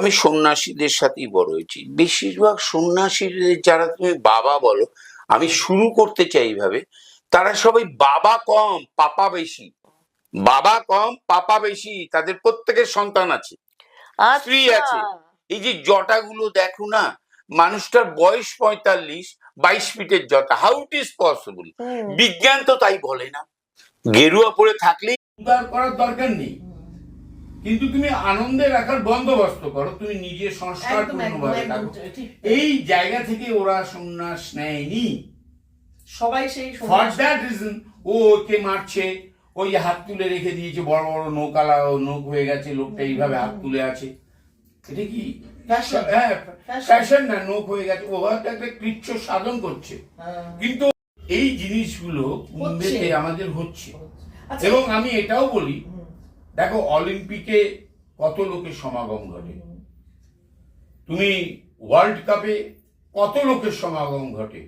আমি সন্ন্যাসীদের সাথেই বড় হয়েছি। বেশিরভাগ সন্ন্যাসীদের যারা তুমি বাবা বলো আমি শুরু করতে চাই এইভাবে তারা সবাই বাবা কম পাপা বেশি। বাবা কম পাপা বেশি তাদের প্রত্যেকের সন্তান আছে। স্ত্রী আছে। এই যে জটাগুলো দেখো না মানুষটার বয়স পঁয়তাল্লিশ বাইশ ফিটের জটা। হাউ ইট ইজ পসিবল বিজ্ঞান তো তাই বলে না। গেরুয়া পরে থাকলেই উদ্ধার করার দরকার নেই। কিন্তু তুমি আনন্দে রাখার বন্দোবস্ত করো তুমি নিজে সংস্কার পূর্ণভাবে থাকো। এই জায়গা থেকে ওরা সন্ন্যাস নেয়নি। সবাই সেই ফর দ্যাট রিজন ও ওকে মারছে ওই হাত তুলে রেখে দিয়েছে বড় বড় নৌকালা নৌক হয়ে গেছে লোকটা এইভাবে হাত তুলে আছে। এটা কি? হ্যাঁ. ফ্যাশন না নৌক হয়ে গেছে। ও হয়তো একটা কৃচ্ছ সাধন করছে। হ্যাঁ। কিন্তু এই জিনিসগুলো আমাদের হচ্ছে। আচ্ছা। এবং আমি এটাও বলি দেখো, অলিম্পিকে কত লোকের সমাগম ঘটে? তুমি ওয়ার্ল্ড কাপে কত লোকের সমাগম ঘটে?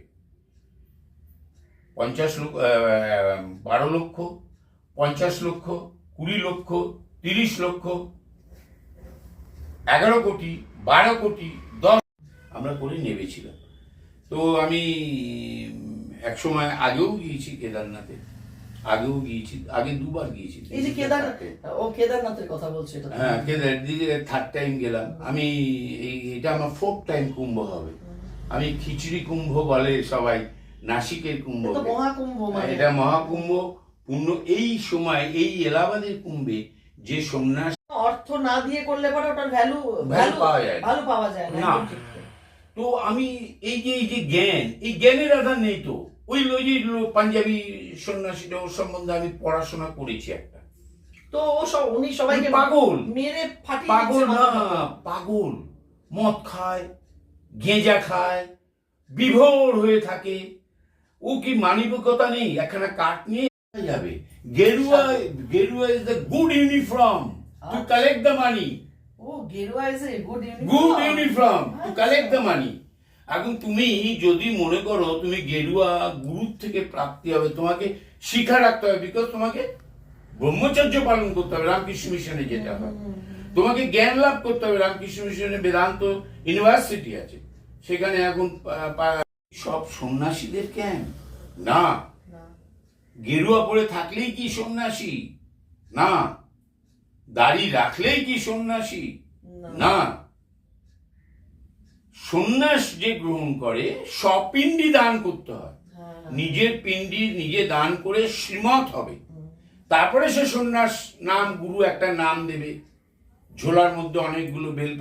পঞ্চাশ লক্ষ বারো লক্ষ, পঞ্চাশ লক্ষ, কুড়ি লক্ষ, তিরিশ লক্ষ, এগারো কোটি, বারো কোটি, দশ আমরা করে নেমেছিলাম। তো আমি এক সময় আগেও গিয়েছি কেদারনাথে। আগেও গিয়েছি আগে দুবার গিয়েছি। এই যে কেদারনাথ ও কেদারনাথের কথা বলছে এটা। হ্যাঁ কেদার দিকে থার্ড টাইম গেলাম। আমি এই এটা আমার ফোর্থ টাইম কুম্ভ হবে। আমি খিচুড়ি কুম্ভ বলে সবাই নাসিকের কুম্ভ মহাকুম্ভ মানে। এটা মহাকুম্ভ। পূর্ণ এই সময় এই এলাহাবাদের কুম্ভে যে সন্ন্যাস অর্থ না দিয়ে করলে পরে ওটার ভ্যালু ভ্যালু পাওয়া যায়। ভালো পাওয়া যায় না। তো আমি এই যে এই যে জ্ঞান এই জ্ঞানের আধার নেই তো। ওই ওই যে পাঞ্জাবি সন্ন্যাসীটা ওর সম্বন্ধে আমি পড়াশোনা করেছি একটা। তো ও সব উনি সবাইকে পাগল। মেরে ফাটিয়ে পাগল না পাগল। মদ খায় গেঁজা খায় বিভোর হয়ে থাকে। ও কি মানবিকতা নেই? একখানা কাঠ নিয়ে যাবে? গেরুয়া গেরুয়া is the good uniform to. Collect the money ও গেরুয়া is a good uniform good uniform to collect the money এখন তুমি যদি মনে করো তুমি গেরুয়া গুরুর থেকে প্রাপ্তি হবে তোমাকে শিক্ষা রাখতে হবে বিকজ তোমাকে ব্রহ্মচর্য পালন করতে হবে রামকৃষ্ণ মিশনে যেতে হবে। তোমাকে জ্ঞান লাভ করতে হবে রামকৃষ্ণ মিশনে বেদান্ত ইউনিভার্সিটি আছে। সেখানে এখন সব সন্ন্যাসীদের কেন না। গেরুয়া পরে থাকলেই কি সন্ন্যাসী? না। দাড়ি রাখলেই কি সন্ন্যাসী? না। সন্ন্যাস যে গ্রহণ করে সপিণ্ডি দান করতে হয়। নিজের পিণ্ডি নিজে দান করে শ্রীমত হবে। তারপরে সে সন্ন্যাস নাম গুরু একটা নাম দেবে। ঝোলার মধ্যে অনেকগুলো বেল